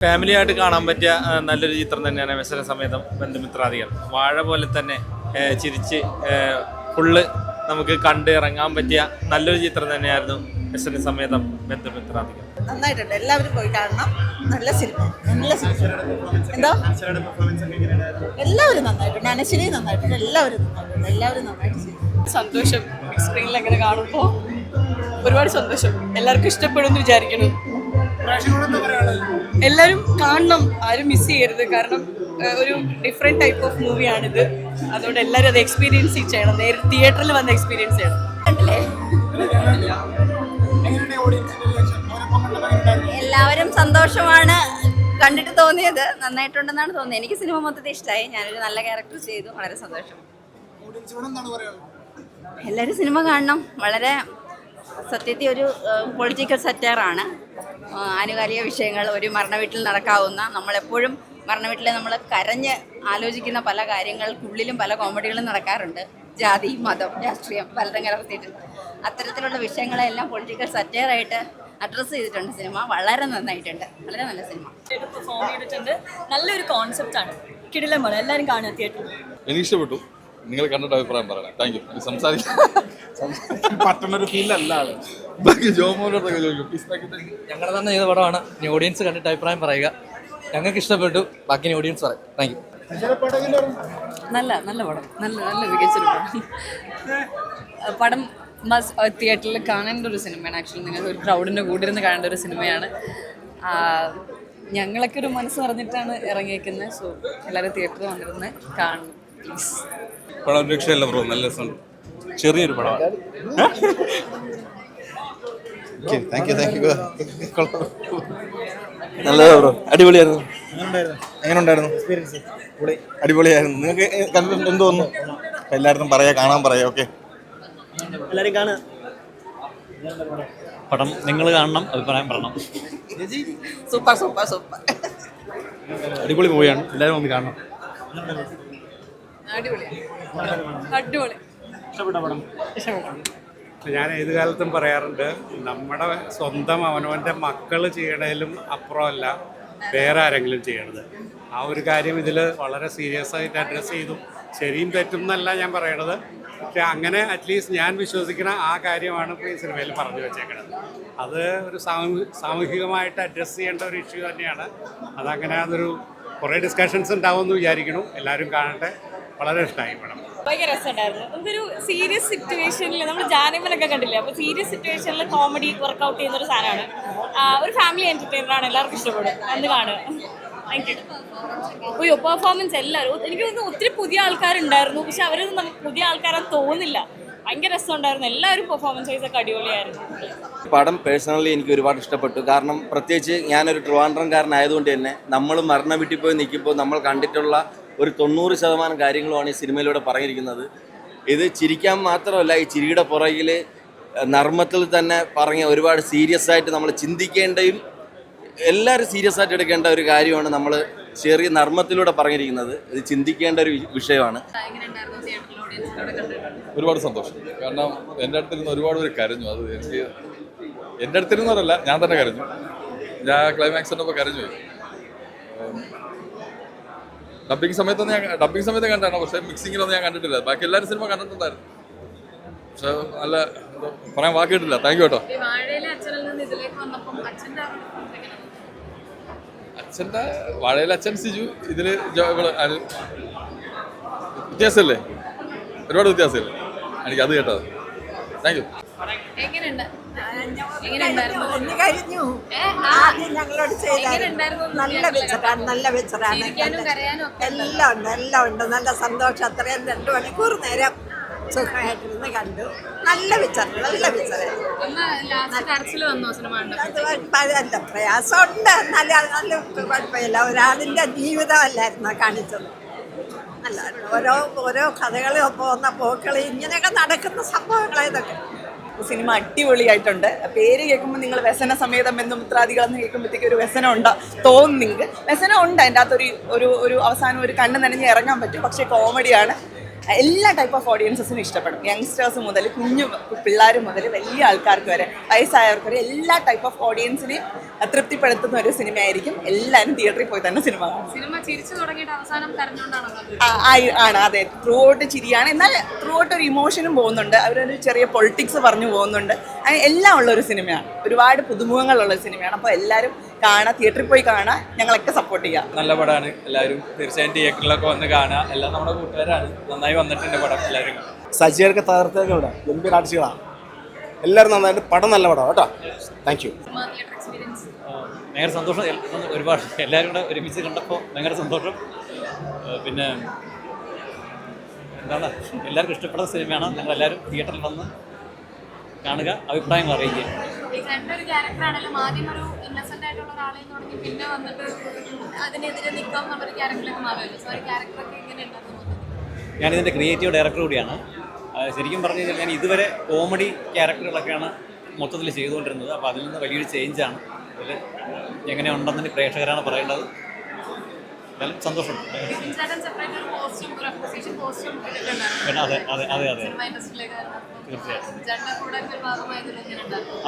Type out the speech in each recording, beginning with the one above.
Family ആയിട്ട് കാണാൻ പറ്റിയ നല്ലൊരു ചിത്രം തന്നെയാണ് വ്യസന സമേതം ബന്ധുമിത്രാദികൾ. വാഴ പോലെ തന്നെ ചിരിച്ച് ഫുള്ള് നമുക്ക് കണ്ട് ഇറങ്ങാൻ പറ്റിയ നല്ലൊരു ചിത്രം തന്നെയായിരുന്നു വ്യസന സമേതം ബന്ധുമിത്രാദികൾ. നന്നായിട്ടുണ്ട്. എല്ലാവരും പോയി കാണണം. നല്ല സിനിമ. നല്ല സിനിമ. എന്തോ? എല്ലാവരും നന്നായിട്ടുണ്ട്. അനശ്വരി നന്നായിട്ടുണ്ട്. എല്ലാവരും നന്നായിട്ടുണ്ട്. എല്ലാവരും നന്നായിട്ട് സന്തോഷം. സ്ക്രീനിൽ അങ്ങനെ കാണുമ്പോൾ ഒരുപാട് സന്തോഷം. എല്ലാവർക്കും ഇഷ്ടപ്പെടുമെന്ന് വിചാരിക്കുന്നു. എല്ലാവരും കാണണം ആരും മിസ് ചെയ്യരുത്. കാരണം ഒരു ഡിഫറെന്റ് ടൈപ്പ് ഓഫ് മൂവിയാണിത് അതുകൊണ്ട് എല്ലാവരും അത് എക്സ്പീരിയൻസ് ചെയ്യണം. നേരെ തിയേറ്ററിൽ വന്ന് എക്സ്പീരിയൻസ് ചെയ്യണം. എല്ലാവരും സന്തോഷമാണ് കണ്ടിട്ട് തോന്നിയത്. നന്നായിട്ടുണ്ടെന്നാണ് തോന്നിയത്. എനിക്ക് സിനിമ മൊത്തത്തിൽ ഇഷ്ടമായി ഞാനൊരു നല്ല ക്യാരക്ടർ ചെയ്തു. വളരെ സന്തോഷം. എല്ലാവരും സിനിമ കാണണം. വളരെ സത്യത്തിൽ ഒരു പൊളിറ്റിക്കൽ സെറ്റാറാണ് ആനുകാലിക വിഷയങ്ങൾ ഒരു മരണവീട്ടിൽ നടക്കാവുന്ന നമ്മളെപ്പോഴും മരണ വീട്ടിൽ നമ്മൾ കരഞ്ഞ് ആലോചിക്കുന്ന പല കാര്യങ്ങൾക്കുള്ളിലും പല കോമഡികളും നടക്കാറുണ്ട്. ജാതി മതം രാഷ്ട്രീയം പലതും കലർത്തിയിട്ട് അത്തരത്തിലുള്ള വിഷയങ്ങളെല്ലാം പൊളിറ്റിക്കൽ സറ്റയറായിട്ട് അഡ്രസ്സ് ചെയ്തിട്ടുണ്ട് സിനിമ. വളരെ നന്നായിട്ടുണ്ട്. വളരെ നല്ല സിനിമ. പെർഫോം ചെയ്തിട്ടുണ്ട്. നല്ലൊരു കോൺസെപ്റ്റാണ് കിടിലമാണ് എല്ലാവരും കാണുക തിയേറ്ററിൽ എനിക്ക് ഇഷ്ടപ്പെട്ടു. നിങ്ങൾ കണ്ടിട്ട് അഭിപ്രായം പറയണം. താങ്ക് യു സംസാരിക്കാൻ പറ്റുന്നൊരു ഫീലല്ല ആൾ ബാക്കി ജോമോനോടൊക്കെ ചോദിക്കും. ഞങ്ങൾ തന്നെ ചെയ്ത പടമാണ്. ഇനി ഓഡിയൻസ് കണ്ടിട്ട് അഭിപ്രായം പറയുക. ഞങ്ങൾക്ക് ഇഷ്ടപ്പെട്ടു. ബാക്കി ഇനി ഓഡിയൻസ് പറയും. താങ്ക് യു നല്ല നല്ല പടം. നല്ല നല്ല മികച്ചൊരു പടം. പടം മസ് തിയേറ്ററിൽ കാണേണ്ട ഒരു സിനിമയാണ്. ആക്ച്വലി നിങ്ങൾ ഒരു ക്രൗഡിന്റെ കൂടെ ഇരുന്ന് കാണേണ്ട ഒരു സിനിമയാണ്. ഞങ്ങളൊക്കെ ഒരു മനസ്സ് പറഞ്ഞിട്ടാണ് ഇറങ്ങിയേക്കുന്നത്. സോ എല്ലാവരും തിയേറ്ററിൽ വന്നിരുന്ന് കാണും പ്ലീസ് പടം രക്ഷയല്ല ബ്രോ നല്ല രസമുണ്ട് ചെറിയൊരു പടമാണ് താങ്ക് യു താങ്ക് യു നല്ലതാ ബ്രോ. അടിപൊളിയായിരുന്നു. എങ്ങനെ ഉണ്ടായിരുന്നു അടിപൊളിയായിരുന്നു. നിങ്ങൾക്ക് കണ്ടിട്ട് എന്ത് തോന്നുന്നു? എല്ലായിടത്തും പറയാ കാണാൻ പറയാ ഓക്കെ പടം നിങ്ങൾ കാണണം അഭിപ്രായം പറയണം. സൂപ്പർ സൂപ്പർ സൂപ്പർ അടിപൊളി മൂവിയാണ്. എല്ലാവരും ഒന്ന് കാണണം. അടിപൊളി അടിപൊളി. ഞാൻ ഏത് കാലത്തും പറയാറുണ്ട് നമ്മുടെ സ്വന്തം അവനവന്റെ മക്കൾ ചെയ്യണേലും അപ്പുറമല്ല വേറെ ആരെങ്കിലും ചെയ്യണത്. ആ ഒരു കാര്യം ഇതിൽ വളരെ സീരിയസ് ആയിട്ട് അഡ്രസ്സ് ചെയ്തു. ശരിയും തെറ്റും എന്നല്ല ഞാൻ പറയണത്. പക്ഷെ അങ്ങനെ അറ്റ്ലീസ്റ്റ് ഞാൻ വിശ്വസിക്കുന്ന ആ കാര്യമാണ് ഇപ്പോൾ ഈ സിനിമയിൽ പറഞ്ഞു വെച്ചേക്കുന്നത് അത് ഒരു സാമൂഹികമായിട്ട് അഡ്രസ്സ് ചെയ്യേണ്ട ഒരു ഇഷ്യൂ തന്നെയാണ്. അതങ്ങനെ അതൊരു കുറേ ഡിസ്കഷൻസ് ഉണ്ടാവുമെന്ന് വിചാരിക്കണം എല്ലാവരും കാണട്ടെ. വളരെ ഇഷ്ടമായി പടം ഭയങ്കര രസമുണ്ടായിരുന്നു. നമുക്കൊരു സീരിയസ് സിറ്റുവേഷനിൽ നമ്മൾ ജാനമനൊക്കെ കണ്ടില്ലേ? അപ്പോൾ സീരിയസ് സിറ്റുവേഷനിൽ കോമഡി വർക്കൗട്ട് ചെയ്യുന്ന ഒരു സാധനമാണ് ഒരു ഫാമിലി എന്റർടൈനർ ആണ് എല്ലാവർക്കും ഇഷ്ടപ്പെടും അന്ന് കാണുക. അയ്യോ പെർഫോമൻസ് എല്ലാവരും. എനിക്ക് തോന്നുന്നു ഒത്തിരി പുതിയ ആൾക്കാരുണ്ടായിരുന്നു. പക്ഷെ അവരൊന്നും നമുക്ക് പുതിയ ആൾക്കാരാന്ന് തോന്നില്ല ഭയങ്കര രസമുണ്ടായിരുന്നു. എല്ലാവരും പെർഫോമൻസ് വൈസ് ഒക്കെ അടിപൊളിയായിരുന്നു. പടം പേഴ്സണലി എനിക്ക് ഒരുപാട് ഇഷ്ടപ്പെട്ടു. കാരണം പ്രത്യേകിച്ച് ഞാനൊരു ട്രിവാൻഡ്രംകാരനായതുകൊണ്ട് തന്നെ നമ്മൾ മരണ വീട്ടിൽ പോയി നിൽക്കുമ്പോൾ നമ്മൾ കണ്ടിട്ടുള്ള ഒരു തൊണ്ണൂറ് ശതമാനം കാര്യങ്ങളുമാണ് ഈ സിനിമയിലൂടെ പറഞ്ഞിരിക്കുന്നത്. ഇത് ചിരിക്കാൻ മാത്രമല്ല ഈ ചിരിയുടെ പുറകിൽ നർമ്മത്തിൽ തന്നെ പറഞ്ഞ ഒരുപാട് സീരിയസ് ആയിട്ട് നമ്മൾ ചിന്തിക്കേണ്ടയും എല്ലാവരും സീരിയസ് ആയിട്ട് എടുക്കേണ്ട ഒരു കാര്യമാണ് നമ്മൾ ചെറിയ നർമ്മത്തിലൂടെ പറഞ്ഞിരിക്കുന്നത്. ഇത് ചിന്തിക്കേണ്ട ഒരു വിഷയമാണ്. ഒരുപാട് സന്തോഷം. കാരണം എന്റെ അടുത്തിരുന്ന് ഒരുപാട് പേര് കരഞ്ഞു. അത് എനിക്ക് എന്റെ അടുത്തിരുന്നവരല്ല ഞാൻ തന്നെ കരഞ്ഞു. ഞാൻ ക്ലൈമാക്സ് കണ്ടപ്പോൾ കരഞ്ഞു ഡബിങ് സമയത്തൊന്നും ഞാൻ ഡബിങ് സമയത്ത് കണ്ടാണ് പക്ഷേ മിക്സിങ്ങിലൊന്നും ഞാൻ കണ്ടിട്ടില്ല. ബാക്കി എല്ലാവരും സിനിമ കണ്ടിട്ടുണ്ടായിരുന്നു. പക്ഷെ നല്ല പറയാൻ വാക്കിട്ടില്ല താങ്ക് യു കേട്ടോ. അച്ഛന്റെ വാഴയിലെ അച്ഛൻ സിജു. ആര്? വ്യത്യാസമല്ലേ? ഒരുപാട് വ്യത്യാസമില്ലേ? എനിക്ക് അത് കേട്ടത് താങ്ക് യു എങ്ങനെയുണ്ട്? എങ്ങനെയുണ്ടായിരുന്നു കഴിഞ്ഞു. ആദ്യം ഞങ്ങളോട് ചെയ്ത നല്ല വെച്ചറാണ് നല്ല ഒക്കെ എല്ലാം ഉണ്ട് എല്ലാം ഉണ്ട്. നല്ല സന്തോഷം. അത്രയും രണ്ട് മണിക്കൂർ നേരം സുഖമായിട്ടിരുന്ന് കണ്ടു. നല്ല പിക്ചർ നല്ല പിക്ചറായിരുന്നു പ്രയാസമുണ്ട്. നല്ല നല്ല കുഴപ്പമില്ല. ഒരാളിന്റെ ജീവിതമല്ലായിരുന്നു കാണിച്ചത്. അല്ല ഓരോ ഓരോ കഥകളും പോകുന്ന പോക്കളി ഇങ്ങനെയൊക്കെ നടക്കുന്ന സംഭവങ്ങൾ ഇതൊക്കെ. സിനിമ അടിപൊളിയായിട്ടുണ്ട്. പേര് കേൾക്കുമ്പോൾ നിങ്ങൾ വ്യസന സമേതം എന്നും മിത്രാദികളെന്ന് കേൾക്കുമ്പോഴത്തേക്ക് ഒരു വ്യസനം ഉണ്ട്? തോന്നും നിങ്ങൾക്ക് വ്യസനം ഉണ്ട്. അതിന്റെ അകത്തൊരു ഒരു ഒരു അവസാനം ഒരു കണ്ണ് നനഞ്ഞ് ഇറങ്ങാൻ പറ്റും. പക്ഷേ കോമഡിയാണ് എല്ലാ ടൈപ്പ് ഓഫ് ഓഡിയൻസസിനും ഇഷ്ടപ്പെടും. യങ്സ്റ്റേഴ്സ് മുതൽ കുഞ്ഞു പിള്ളേർ മുതൽ വലിയ ആൾക്കാർക്ക് വരെ വയസ്സായവർക്ക് വരെ എല്ലാ ടൈപ്പ് ഓഫ് ഓഡിയൻസിനെ തൃപ്തിപ്പെടുത്തുന്ന ഒരു സിനിമയായിരിക്കും. എല്ലാവരും തിയേറ്ററിൽ പോയി തന്നെ സിനിമ കാണും. സിനിമ ചിരിച്ചു തുടങ്ങിയിട്ട് അവസാനം ആണ്. അതെ ത്രൂ ഔട്ട് ചിരിയാണ്. എന്നാൽ ത്രൂ ഔട്ട് ഒരു ഇമോഷനും പോകുന്നുണ്ട്. അവരൊരു ചെറിയ പൊളിറ്റിക്സ് പറഞ്ഞു പോകുന്നുണ്ട്. അങ്ങനെ എല്ലാം ഉള്ള ഒരു സിനിമയാണ്. ഒരുപാട് പുതുമുഖങ്ങളുള്ള ഒരു സിനിമയാണ്. അപ്പോൾ എല്ലാവരും കാണാം തിയേറ്ററിൽ പോയി കാണാം ഞങ്ങളൊക്കെ സപ്പോർട്ട് ചെയ്യാം. നല്ല പടമാണ് എല്ലാവരും തീർച്ചയായും തിയേറ്ററിലൊക്കെ വന്ന് കാണാം. എല്ലാം നമ്മുടെ കൂട്ടുകാരാണ്. നന്നായി വന്നിട്ടുണ്ട് പടം എല്ലാവരും. സജിയൊക്കെ തകർത്തേക്ക് ഇവിടെ. ഗംഭീർ ആർട്ടിസ്റ്റുകളാണ് എല്ലാവരും നന്നായിട്ട് പടം നല്ല പടം കേട്ടോ. താങ്ക് യു എക്സ്പീരിയൻസ് ഭയങ്കര സന്തോഷം. ഒരുപാട് എല്ലാവരും കൂടെ ഒരുമിച്ച് കണ്ടപ്പോൾ ഭയങ്കര സന്തോഷം. പിന്നെ എന്താണ്? എല്ലാവർക്കും ഇഷ്ടപ്പെടുന്ന സിനിമയാണ്. ഞങ്ങൾ എല്ലാവരും തിയേറ്ററിൽ വന്ന് കാണുക അഭിപ്രായങ്ങൾ അറിയിക്കുക. ഇന്നസെന്റ് ആയിട്ടുള്ള ഒരാളെ തുടങ്ങി പിന്നെ വന്നിട്ട് അതിനെതിരെ നിൽക്കാം എന്നുള്ളൊരു ക്യാരക്ടറിലേക്ക് മാറുമല്ലോ സോ ഒരു ക്യാരക്ടറൊക്കെ എങ്ങനെ ഞാൻ ഞാനിതിന്റെ ക്രിയേറ്റീവ് ഡയറക്ടർ കൂടിയാണ്. ശരിക്കും പറഞ്ഞു കഴിഞ്ഞാൽ ഞാൻ ഇതുവരെ കോമഡി ക്യാരക്ടറുകളൊക്കെയാണ് മൊത്തത്തിൽ ചെയ്തുകൊണ്ടിരുന്നത്. അപ്പോൾ അതിൽ നിന്ന് വലിയൊരു ചേഞ്ചാണ് അതിൽ എങ്ങനെയുണ്ടെന്ന് പ്രേക്ഷകരാണ് പറയേണ്ടത്. ഇട്ടിട്ടുണ്ടായിരുന്നു. പിന്നെ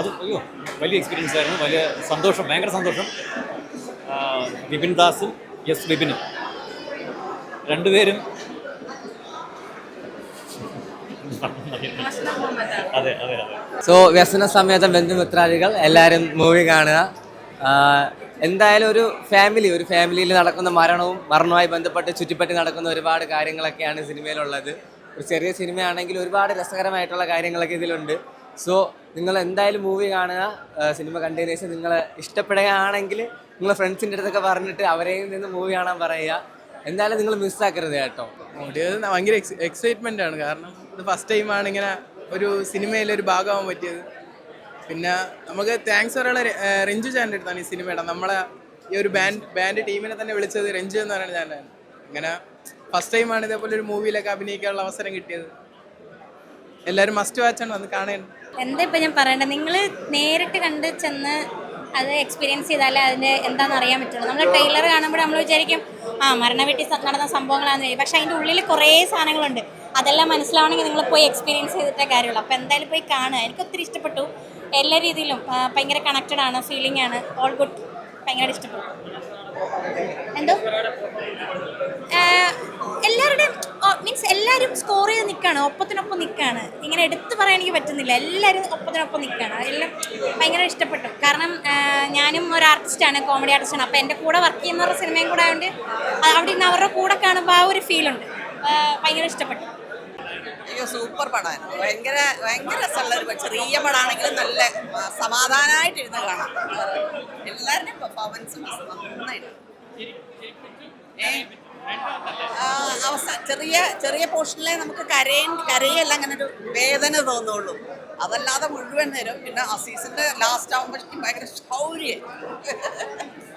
അതെ അയ്യോ വലിയ എക്സ്പീരിയൻസ് ആയിരുന്നു. വലിയ സന്തോഷം ഭയങ്കര സന്തോഷം. ബിപിൻ വിപിൻ ദാസും എസ് വിപിനും. രണ്ടുപേരും അതെ അതെ അതെ. സോ വ്യസന സമേത ബന്ധുമിത്രാദികൾ എല്ലാവരും മൂവി കാണുക. എന്തായാലും ഒരു ഫാമിലി ഒരു ഫാമിലിയിൽ നടക്കുന്ന മരണവും മരണവുമായി ബന്ധപ്പെട്ട് ചുറ്റിപ്പറ്റി നടക്കുന്ന ഒരുപാട് കാര്യങ്ങളൊക്കെയാണ് സിനിമയിലുള്ളത്. ഒരു ചെറിയ സിനിമയാണെങ്കിൽ ഒരുപാട് രസകരമായിട്ടുള്ള കാര്യങ്ങളൊക്കെ ഇതിലുണ്ട്. സോ നിങ്ങൾ എന്തായാലും മൂവി കാണുക. സിനിമ കണ്ടതിന് ശേഷം നിങ്ങൾ ഇഷ്ടപ്പെടുകയാണെങ്കിൽ നിങ്ങൾ ഫ്രണ്ട്സിന്റെ അടുത്തൊക്കെ പറഞ്ഞിട്ട് അവരെയും നിന്ന് മൂവി കാണാൻ പറയുക. എന്തായാലും നിങ്ങൾ മിസ്സാക്കരുത് കേട്ടോ. ഓടിയത് ഭയങ്കര എക്സൈറ്റ്മെന്റ് ആണ്. കാരണം ഇത് ഫസ്റ്റ് ടൈമാണ് ഇങ്ങനെ ഒരു സിനിമയിൽ ഒരു ഭാഗമാവാൻ പറ്റിയത്. പിന്നെ നമുക്ക് താങ്ക്സ് പറയാനുള്ള റെഞ്ചു ചാന്റെ അടുത്താണ് ഈ സിനിമയുടെ നമ്മളെ ഈ ഒരു ബാൻഡ് ബാൻഡ് ടീമിനെ തന്നെ വിളിച്ചത് രഞ്ജു എന്ന് പറയുന്ന ചാനലാണ് ഇങ്ങനെ ഫസ്റ്റ് ടൈമാണ് ഇതേപോലെ ഒരു മൂവിയിലൊക്കെ അഭിനയിക്കാനുള്ള അവസരം കിട്ടിയത്. എല്ലാവരും മസ്റ്റ് വാച്ച് ആണ് വന്ന് കാണേണ്ട എന്താ ഇപ്പം ഞാൻ പറയണ്ടത് നിങ്ങൾ നേരിട്ട് കണ്ട് ചെന്ന് അത് എക്സ്പീരിയൻസ് ചെയ്താലേ അതിന്റെ എന്താണെന്ന് അറിയാൻ പറ്റുള്ളൂ. നമ്മൾ ട്രെയിലർ കാണുമ്പോൾ നമ്മൾ വിചാരിക്കും ആ മരണ വീട്ടിൽ നടന്ന സംഭവങ്ങളാണെന്ന് വിചാരിക്കും. പക്ഷേ അതിന്റെ ഉള്ളിൽ കുറേ സാധനങ്ങളുണ്ട്. അതെല്ലാം മനസ്സിലാവണമെങ്കിൽ നിങ്ങൾ പോയി എക്സ്പീരിയൻസ് ചെയ്തിട്ടേ കാര്യമുള്ളൂ. അപ്പോൾ എന്തായാലും പോയി കാണുക. എനിക്ക് ഒത്തിരി ഇഷ്ടപ്പെട്ടു. എല്ലാ രീതിയിലും ഭയങ്കര കണക്റ്റഡ് ആണ് ഫീലിംഗ് ആണ്. ഓൾ ഗുഡ് ഭയങ്കര ഇഷ്ടപ്പെട്ടു. എന്തോ? എല്ലാവരുടെയും മീൻസ് എല്ലാവരും സ്കോർ ചെയ്ത് നിൽക്കുകയാണ് ഒപ്പത്തിനൊപ്പം നിൽക്കുകയാണ് ഇങ്ങനെ എടുത്തു പറയാൻ എനിക്ക് പറ്റുന്നില്ല. എല്ലാവരും ഒപ്പത്തിനൊപ്പം നിൽക്കുകയാണ് അതെല്ലാം ഭയങ്കര ഇഷ്ടപ്പെട്ടു. കാരണം ഞാനും ഒരു ആർട്ടിസ്റ്റാണ് കോമഡി ആർട്ടിസ്റ്റാണ് അപ്പോൾ എന്റെ കൂടെ വർക്ക് ചെയ്യുന്നവരുടെ സിനിമയും കൂടെ ആയതുകൊണ്ട് അവിടെ നിന്ന് അവരുടെ കൂടെ കാണുമ്പോൾ ആ ഒരു ഫീലുണ്ട് ഭയങ്കര ഇഷ്ടപ്പെട്ടു. അയ്യോ സൂപ്പർ പടമാണ് ഭയങ്കര ഭയങ്കര രസമുള്ള ഒരു ചെറിയ പടമാണെങ്കിലും നല്ല സമാധാനമായിട്ട് സമാധാനമായിട്ടിരുന്ന് കാണാം. എല്ലാവരുടെയും പെർഫോമൻസും? അവസാന ചെറിയ ചെറിയ പോർഷനിലെ നമുക്ക് കരയൻ കരയല്ല അങ്ങനെ ഒരു വേദന തോന്നുള്ളൂ. അതല്ലാതെ മുഴുവൻ നേരം പിന്നെ അസീസിന്റെ ലാസ്റ്റ് ആകുമ്പോഴേക്കും ഭയങ്കര ശൗര്യം